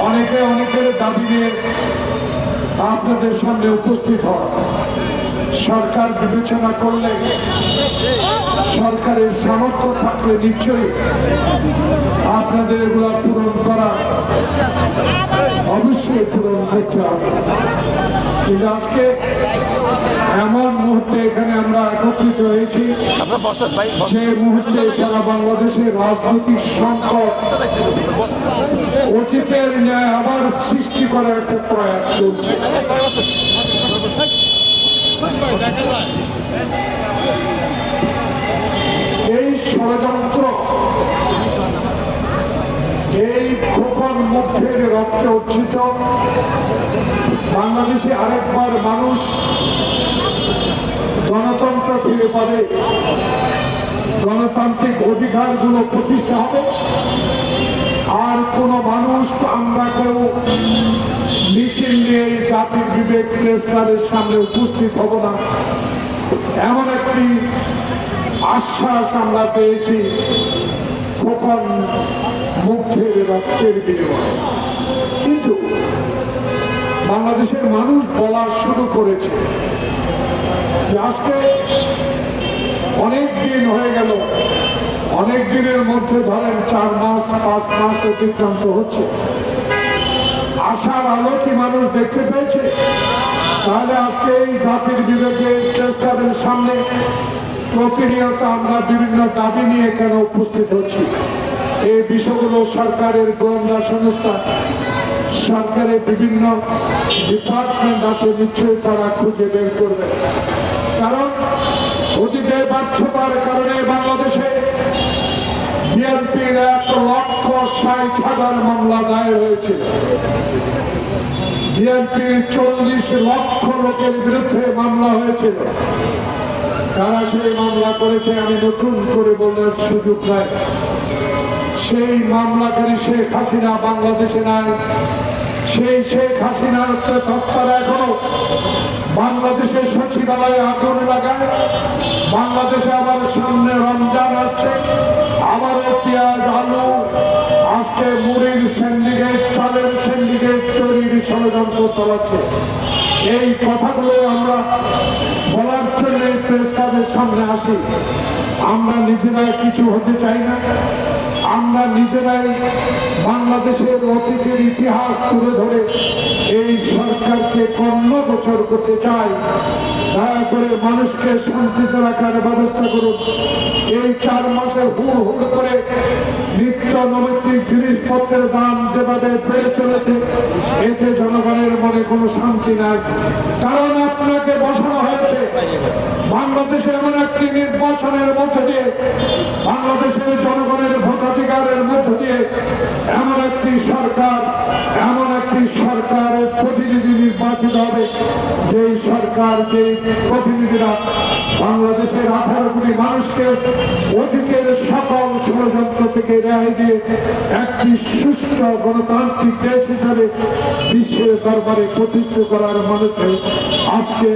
অনেকে অনেকের দাবি নিয়ে আপনাদের সামনে উপস্থিত হন। সরকার বিবেচনা করলে সরকারের সামর্থ্য থাকলে নিশ্চয়ই আপনাদের এগুলা পূরণ করা অবশ্যই পূরণ করতে হবে কিন্তু আজকে এমন মুহূর্তে এখানে আমরা একত্রিত হয়েছি। যে মুহূর্তে সারা বাংলাদেশের রাজনৈতিক সংকট অতীতের ন্যায় আবার সৃষ্টি করার একটা প্রয়াস চলছে এই ষড়যন্ত্র এই খোকন মুখের রক্তে উচ্ছিত বাংলাদেশে আরেকবার মানুষ গণতন্ত্র ফিরে পাবে। গণতান্ত্রিক অধিকারগুলো প্রতিষ্ঠা হবে। আর কোন মানুষ আমরা কেউ মিছিল নিয়ে জাতির বিবেক প্রেস ক্লাবের সামনে উপস্থিত হব না। এমন একটি আশ্বাস আমরা পেয়েছি। খোকন মুগ্ধের রক্তের বিনিময়ে। কিন্তু বাংলাদেশের মানুষ বলা শুরু করেছে আজকে অনেক দিন হয়ে গেল, অনেক দিনের মধ্যে ধরেন চার মাস, পাঁচ মাস অতিক্রান্ত হচ্ছে। আশার আলো কি মানুষ দেখতে পেয়েছে? তাহলে আজকে এই জাতির বিবেকে চেষ্টাদের সামনে প্রতিনিয়ত আমরা বিভিন্ন দাবি নিয়ে কেন উপস্থিত হচ্ছি? এই বিষয়গুলো সরকারের গোয়েন্দা সংস্থা, সরকারের বিভিন্ন ডিপার্টমেন্ট আছে, নিশ্চয়ই তারা খুঁজে বের করবে। কারণ অতীতের ব্যর্থতার কারণে বাংলাদেশে বিএনপির এক লক্ষ ষাট হাজার মামলা দায়ের হয়েছিল বিএনপির চল্লিশ লক্ষ লোকের বিরুদ্ধে মামলা হয়েছিল তারা সেই মামলা করেছে, আমি নতুন করে বলার সুযোগ নাই। সেই মামলাকারী শেখ হাসিনা বাংলাদেশে নাই। সেই শেখ হাসিনার তত্ত্বারা এখনও বাংলাদেশের সচিবালয়ে আগুন লাগায়। বাংলাদেশে আবার সামনে রমজান আসছে। আবারও পেঁয়াজ, আলু, আজকে মুড়ির সিন্ডিকেট চালের সিন্ডিকেট তৈরির ষড়যন্ত্র চালাচ্ছে। এই কথাগুলো আমরা বলার জন্য প্রেস ক্লাবের সামনে আসি। আমরা নিজেরাই কিছু হতে চাই না। আমরা নিজেরাই বাংলাদেশের অতীতের ইতিহাস তুলে ধরে এই সরকারকে কর্ণ গোচর করতে চাই। দয়া করে মানুষকে শান্তিতে রাখার ব্যবস্থা করুন। এই চার মাসে হুড় হুড় করে নিত্য নৈতিক জিনিসপত্রের দাম যেভাবে বেড়ে চলেছে, এতে জনগণের মনে কোনো শান্তি নাই। কারণ আপনাকে বসানো হয়েছে বাংলাদেশে এমন একটি নির্বাচনের মধ্য দিয়ে, বাংলাদেশের জনগণের ভোটাধিকারের মধ্য দিয়ে এমন একটি সরকার, এমন একটি সরকারের প্রতিনিধি নির্বাচিত হবে। যেই সরকার যে প্রতিনিধিরা বাংলাদেশের আঠারো কোটি মানুষকে অধিকের সকল ষড়যন্ত্র থেকে রেহাই দিয়ে একটি সুস্থ গণতান্ত্রিক দেশ হিসাবে বিশ্বের দরবারে প্রতিষ্ঠিত করার মানুষের আজকে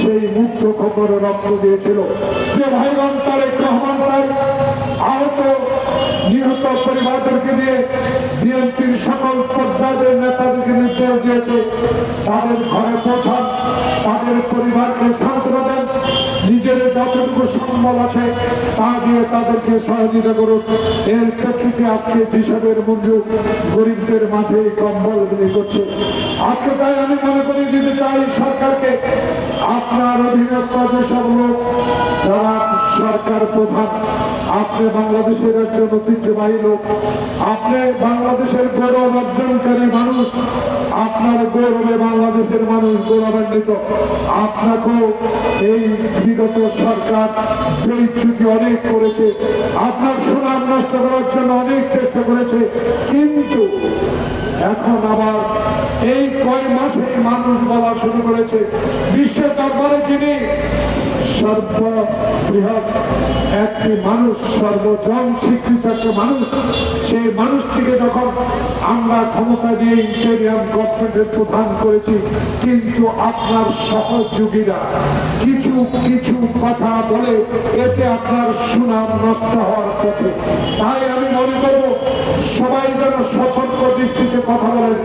সেই মুক্ত খবর রক্ত দিয়েছিল। যে ভাইগণ তারেক রহমান তাই আহত, নিহত পরিবারদেরকে দিয়ে বিএনপির সকল পর্যায়ের নেতাদেরকে নির্দেশ দিয়েছে, তাদের ঘরে পৌঁছান, তাদের পরিবারকে সান্ত্বনা দেন নিজের যতটুকু সম্বল আছে তা দিয়ে তাদেরকে সহযোগিতা করুন। এর প্রেক্ষিতে আজকে হিসাবের মূল্য গরিবদের মাঝে কম্বল বিলি করছে। আজকে তাই আমি মনে করি দিতে চাই সরকারকে, আপনার অধীনস্থ যেসব লোক যারা সরকার প্রধান। আপনি বাংলাদেশের একজন ঐতিহ্যবাহী লোক। আপনি বাংলাদেশের গৌরব অর্জনকারী মানুষ। আপনার গৌরবে বাংলাদেশের মানুষ গৌরবান্বিত। আপনাকেও এই বিগত সরকার বেইচ্ছুতি অনেক করেছে। আপনার সুনাম নষ্ট করার জন্য অনেক চেষ্টা করেছে। কিন্তু এখন আবার এই কয় মাসে মানুষ বলা শুরু করেছে। বিশ্বের দরবারে যিনি সর্ববৃহৎ একটি মানুষ, সর্বজন স্বীকৃত একটা মানুষ, সেই মানুষটিকে যখন আমরা ক্ষমতা দিয়ে ইন্টেরিয়াম গভর্নমেন্টের প্রধান করেছি, কিন্তু আপনার সহযোগীরা কিছু কিছু কথা বলে এতে আপনার সুনাম নষ্ট হওয়ার পথে। তাই আমি মনে করব, সবাই যেন সতর্ক দৃষ্টিতে কথা বলেন।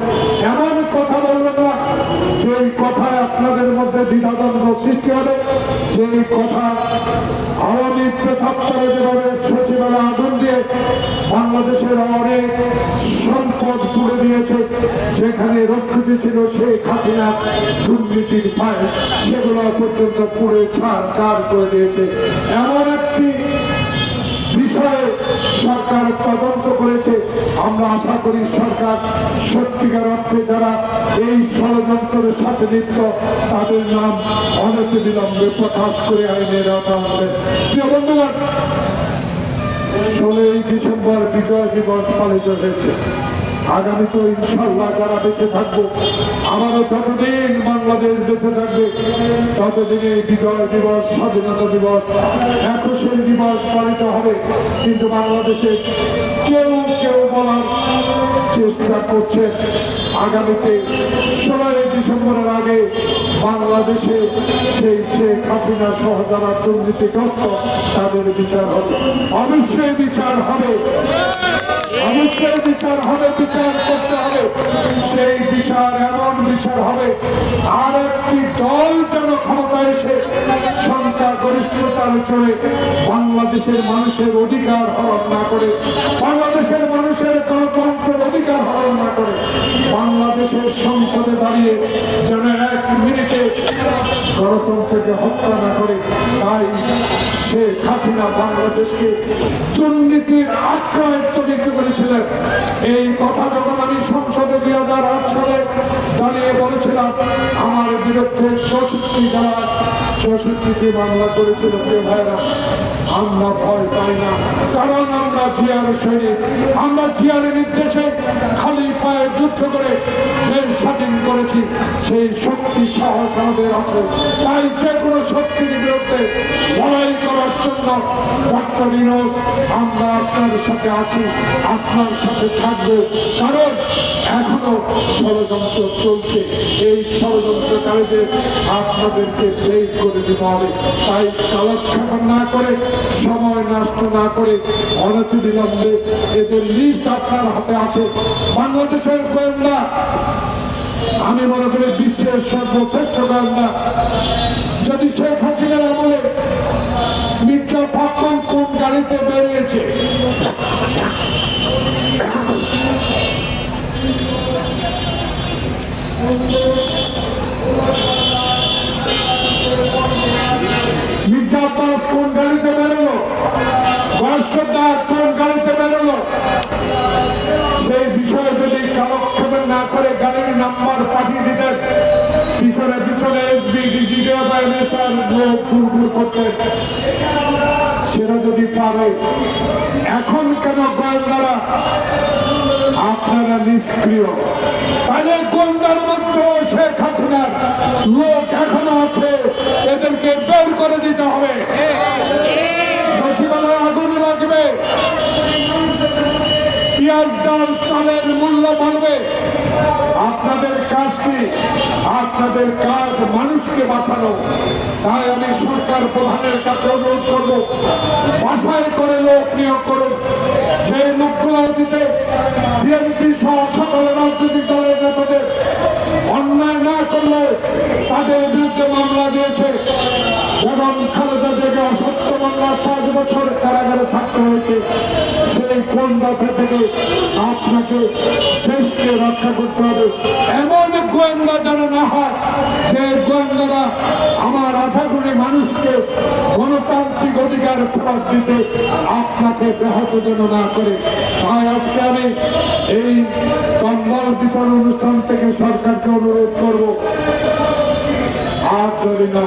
দ্বিধাদ্বন্দ্ব সৃষ্টি হবে যে কথা আওয়ামী প্রেতাত্তরে যেভাবে সচিবালয় আগুন দিয়ে বাংলাদেশের অনেক সম্পদ পুড়ে দিয়েছে, যেখানে রক্ষিত ছিল শেখ হাসিনা, দুর্নীতির পায় সেগুলো পর্যন্ত পুড়ে ছাড় কার করে দিয়েছে। এমন একটি বিষয়ে সরকার তদন্ত করেছে আমরা আশা করি সরকার সত্যিকার অর্থে যারা এই ষড়যন্ত্রের সাথে লিপ্ত, তাদের নাম অনেক বিলম্বে প্রকাশ করে আইনের আওতা আনবে প্রিয় বন্ধুগণ, ষোলোই ডিসেম্বর বিজয় দিবস পালিত হয়েছে। আগামী তো ইনশাল্লাহ যারা বেঁচে থাকব, আমারও যতদিন বাংলাদেশ বেঁচে থাকবে, ততদিনে বিজয় দিবস, স্বাধীনতা দিবস, একুশের দিবস পালিত হবে। কিন্তু বাংলাদেশে কেউ কেউ বলার চেষ্টা করছে। আগামীতে ষোলোই ডিসেম্বরের আগে বাংলাদেশে সেই শেখ হাসিনা সহ যারা দুর্নীতিগ্রস্ত, তাদের বিচার হবে। অবশ্যই বিচার হবে। অবশ্যই বিচার হবে, বিচার করতে হবে। সেই বিচার এমন বিচার হবে, আর একটি দল যেন ক্ষমতা এসে বাংলাদেশের মানুষের অধিকার হরণ না করে, বাংলাদেশের মানুষের গণতন্ত্রের অধিকার হরণ না করে, বাংলাদেশের সংসদে দাঁড়িয়ে যেন এক মিনিটে গণতন্ত্রকে হত্যা না করে, তাই শেখ হাসিনা বাংলাদেশকে দুর্নীতির আশ্রয় তৈরি করেছিলেন এই কথা যখন আমি সংসদে দুই হাজার আট সালে দাঁড়িয়ে বলেছিলাম, আমার বিরুদ্ধে চৌষট্টি যারা চৌষট্টিটি মামলা করেছিল, প্রিয় ভাইরা আমরা ভয় পাই না, কারণ আমরা জিয়ার সৈনিক। আমরা জিয়ার নির্দেশে খালি পায়ে যুদ্ধ করে দেশ স্বাধীন করেছি। সেই শক্তি, সাহস আমাদের আছে। তাই যে কোনো শক্তির বিরুদ্ধে লড়াই করার জন্য ডক্টর আমরা আপনার সাথে আছি, আপনার সাথে থাকব। কারণ এখনও ষড়যন্ত্র চলছে। এই ষড়যন্ত্রকারীদের আপনাদেরকে ব্রেক করে দিতে হবে। তাই কালক্ষেপণ না করে সময় নষ্ট না করে অনতি বিলম্বে এদের লিস্ট আপনার হাতে আছে। বাংলাদেশের গোয়েন্দা, আমি মনে করি বিশ্বের সর্বশ্রেষ্ঠ গোয়েন্দা। যদি শেখ হাসিনার আমলে মির্জা ফখরুল কোন গাড়িতে বেরিয়েছে? মির্জা পিছনে পিছনে এসবি ডিজিটাল বা লোক ঘুরঘুর করতেন সেটা যদি পারে, এখন কেন গোয়েন্দারা আপনারা নিষ্ক্রিয়? তাহলে গোয়েন্দার মধ্যে শেখ হাসিনার লোক এখনও আছে, এদেরকে বের করে দিতে হবে। সচিবালয় আগুন লাগবে। পেঁয়াজ ডাল চালের মূল্য বাড়বে। আপনাদের কাজ কি? আপনাদের কাজ মানুষকে বাঁচানো। তাই আমি সরকার প্রধানের কাছে অনুরোধ করব বাসায় করে লোক নিয়োগ করুন। যে অতীতে বিএনপি সহ সকল রাজনৈতিক দলের নেতাদের অন্যায় না করলে তাদের বিরুদ্ধে মামলা দিয়েছে। এবং খালেদা থেকে অসত্য মামলা পাঁচ বছর কারাগারে থাকতে হয়েছে। থেকে আপনাকে দেশকে রক্ষা করতে হবে। এমন গোয়েন্দা যেন না হয়, যে গোয়েন্দারা আমার আধা কোটি মানুষকে গণতান্ত্রিক অধিকার ফেরত দিতে আপনাকে ব্যাহত যেন না করে। তাই আজকে আমি এই কম্বল বিতরণ অনুষ্ঠান থেকে সরকারকে অনুরোধ করব, আর দেরি না।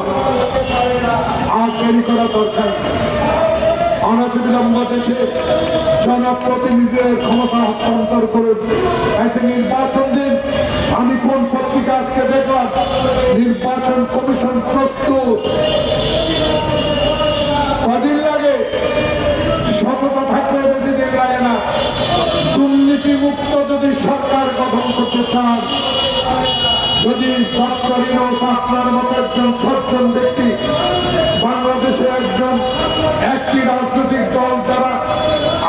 আর দেরি করা দরকার। অনতি বিলম্ব দেশে জনপ্রতিনিধিদের ক্ষমতা হস্তান্তর করে একটা নির্বাচন দিন। আমি কোন পত্রিকা আজকে দেখলাম? নির্বাচন কমিশন প্রস্তুত। কদিন লাগে? সততা থাকলে বেশি দিন লাগে না। দুর্নীতি মুক্ত যদি সরকার গঠন করতে চান, যদি ডক্টর আপনার মতো একজন সজ্জন ব্যক্তি বাংলাদেশে একজন একটি রাজনৈতিক দল যারা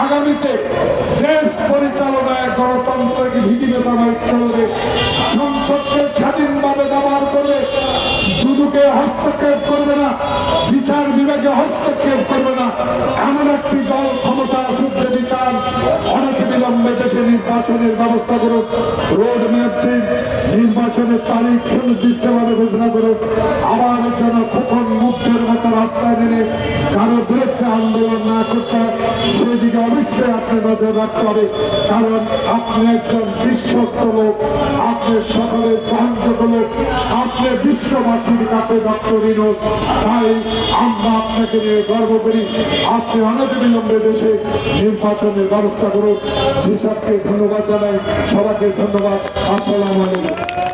আগামীতে দেশ পরিচালনায় গণতন্ত্রকে ভিডিমেতামায় চলবে, সংসদকে স্বাধীনভাবে ব্যবহার করবে, দুদুকে হস্তক্ষেপ করবে না, বিচার বিভাগে হস্তক্ষেপ করবে না, এমন একটি দল ক্ষমতা আসুক বিচার অনেক বিলম্বে দেশে নির্বাচনের ব্যবস্থা করুক। রোড ম্যাপ নির্বাচনের তারিখ সুনির্দিষ্টভাবে ঘোষণা করুক আবার যেন খোকন মুক্তের মতো রাস্তায় নেমে কারও বিরুদ্ধে আন্দোলন না করতে সেদিকে অবশ্যই আপনি নজর রাখতে হবে। কারণ আপনি একজন বিশ্বস্ত লোক, আপনি সকলের গ্রহণযোগ্য লোক, আপনি বিশ্ববাসীর কাছে ডক্টর ইনোস তাই আমরা আপনাকে নিয়ে গর্ব করি। আপনি অনেক বিলম্বে দেশে নির্বাচনের ব্যবস্থা করুন। যেসবকে ধন্যবাদ জানাই। সবাইকে ধন্যবাদ। আসসালামু আলাইকুম।